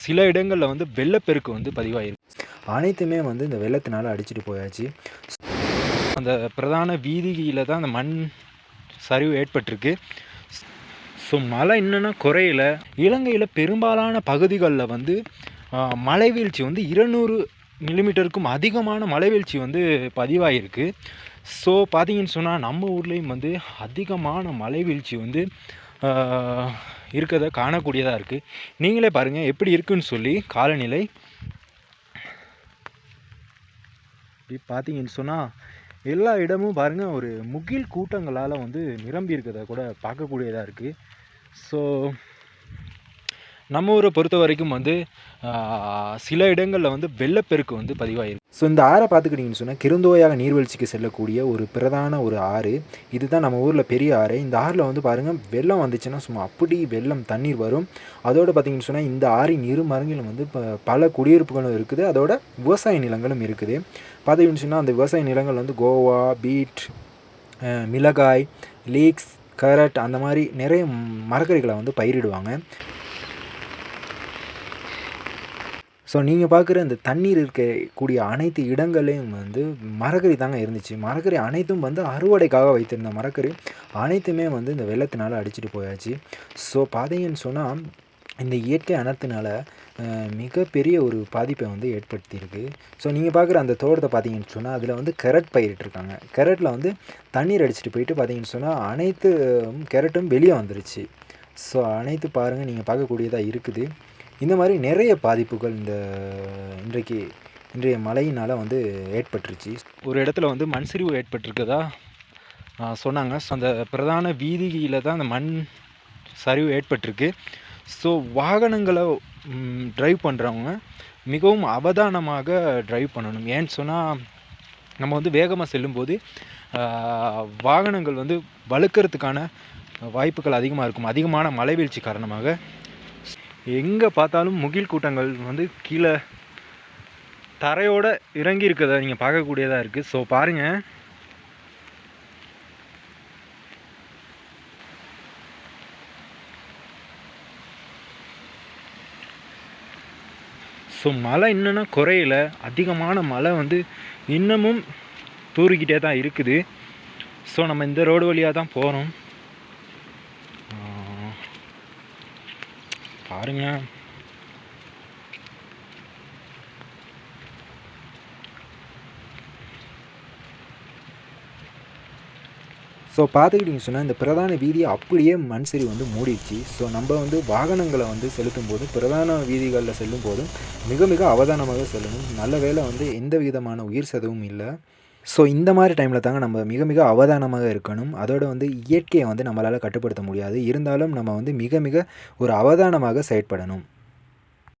சில இடங்களில் வந்து வெள்ளப்பெருக்கு வந்து பதிவாயிருக்கு. அனைத்துமே வந்து இந்த வெள்ளத்தினால அடிச்சிட்டு போயாச்சு. அந்த பிரதான வீதியில் தான் அந்த மண் சரிவு ஏற்பட்டிருக்கு. ஸோ மழை இன்னும் குறையல. இலங்கையில் பெரும்பாலான பகுதிகளில் வந்து ஆஹ், மழை வீழ்ச்சி வந்து இருநூறு மில்லிமீட்டருக்கும் அதிகமான மழை வீழ்ச்சி வந்து பதிவாயிருக்கு. ஸோ பார்த்தீங்கன்னு சொன்னால் நம்ம ஊர்லேயும் வந்து அதிகமான மழை வீழ்ச்சி வந்து இருக்கிறத காணக்கூடியதாக இருக்குது நீங்களே பாருங்கள் எப்படி இருக்குன்னு சொல்லி காலநிலை இப்படி பார்த்தீங்கன்னு சொன்னால் எல்லா இடமும் பாருங்கள் ஒரு முகில் கூட்டங்களால் வந்து நிரம்பி இருக்கிறத கூட பார்க்கக்கூடியதாக இருக்குது ஸோ நம்ம ஊரை பொறுத்த வரைக்கும் வந்து சில இடங்களில் வந்து வெள்ளப்பெருக்கு வந்து பதிவாயிருக்கு. ஸோ இந்த ஆறை பார்த்துக்கிட்டிங்கன்னு சொன்னால் கிருந்தோயாக நீர்வீழ்ச்சிக்கு செல்லக்கூடிய ஒரு பிரதான ஒரு ஆறு. இதுதான் நம்ம ஊரில் பெரிய ஆறு. இந்த ஆறில் வந்து பாருங்கள் வெள்ளம் வந்துச்சுன்னா சும்மா அப்படி வெள்ளம் தண்ணீர் வரும். அதோடு பார்த்தீங்கன்னு சொன்னால் இந்த ஆறின் இரு மரங்களும் வந்து இப்போ பல குடியிருப்புகளும் இருக்குது. அதோட விவசாய நிலங்களும் இருக்குது. பார்த்திங்கன்னு சொன்னால் அந்த விவசாய நிலங்கள் வந்து கோவா பீட் மிளகாய் லீக்ஸ் கேரட் அந்த மாதிரி நிறைய மரக்கறிகளை வந்து பயிரிடுவாங்க. ஸோ நீங்கள் பார்க்குற இந்த தண்ணீர் இருக்கக்கூடிய அனைத்து இடங்களையும் வந்து மரக்கறி தாங்க இருந்துச்சு. மரக்கறி அனைத்தும் வந்து அறுவடைக்காக வைத்திருந்த மரக்கறி அனைத்துமே வந்து இந்த வெள்ளத்தினால் அடிச்சிட்டு போயாச்சு. ஸோ பார்த்தீங்கன்னு சொன்னால் இந்த இயற்கை அனர்த்தினால மிகப்பெரிய ஒரு பாதிப்பை வந்து ஏற்படுத்தியிருக்கு. ஸோ நீங்கள் பார்க்குற அந்த தோட்டத்தை பார்த்தீங்கன்னு சொன்னால் அதில் வந்து கரட் பயிரிட்டிருக்காங்க கரட்டில் வந்து தண்ணீர் அடிச்சிட்டு போயிட்டு பார்த்தீங்கன்னு சொன்னால் அனைத்து கெரட்டும் வெளியே வந்துருச்சு. ஸோ அனைத்து பாருங்கள் நீங்கள் பார்க்கக்கூடியதாக இருக்குது. இந்த மாதிரி நிறைய பாதிப்புகள் இந்த இன்றைக்கு இன்றைய மழையினால் வந்து ஏற்பட்டுருச்சு. ஒரு இடத்துல வந்து மண் சரிவு ஏற்பட்டிருக்கதா? சொன்னாங்க. ஸோ அந்த பிரதான வீதியில் தான் அந்த மண் சரிவு ஏற்பட்டிருக்கு. ஸோ வாகனங்களை ட்ரைவ் பண்ணுறவங்க மிகவும் அவதானமாக ட்ரைவ் பண்ணணும். ஏன்னு சொன்னால் நம்ம வந்து வேகமாக செல்லும்போது வாகனங்கள் வந்து வழுக்கிறதுக்கான வாய்ப்புகள் அதிகமாக இருக்கும். அதிகமான மலைவீழ்ச்சி காரணமாக. எங்கே பார்த்தாலும் முகில் கூட்டங்கள் வந்து கீழே தரையோட இறங்கி இருக்கிறத நீங்கள் பார்க்கக்கூடியதாக இருக்குது ஸோ பாருங்கள் ஸோ மழை இன்னும் குறையல. அதிகமான மழை வந்து இன்னமும் தூறிக்கிட்டே தான் இருக்குது. ஸோ நம்ம இந்த ரோடு வழியாக தான் போகிறோம் பாருங்க. ஸோ பார்த்துக்கிட்டிங்க சொன்னால் இந்த பிரதான வீதியை அப்படியே மண் சரி வந்து மூடிடுச்சு. ஸோ நம்ம வந்து வாகனங்களை வந்து செலுத்தும் போது பிரதான வீதிகளில் செல்லும் போதும் மிக மிக அவதானமாக செல்லணும். நல்ல வேளை வந்து எந்த விதமான உயிர் சதவும் இல்லை. ஸோ இந்த மாதிரி டைமில் தாங்க நம்ம மிக மிக அவதானமாக இருக்கணும். அதோட வந்து இயற்கையை வந்து நம்மளால் கட்டுப்படுத்த முடியாது. இருந்தாலும் நம்ம வந்து மிக மிக ஒரு அவதானமாக செயற்படணும்.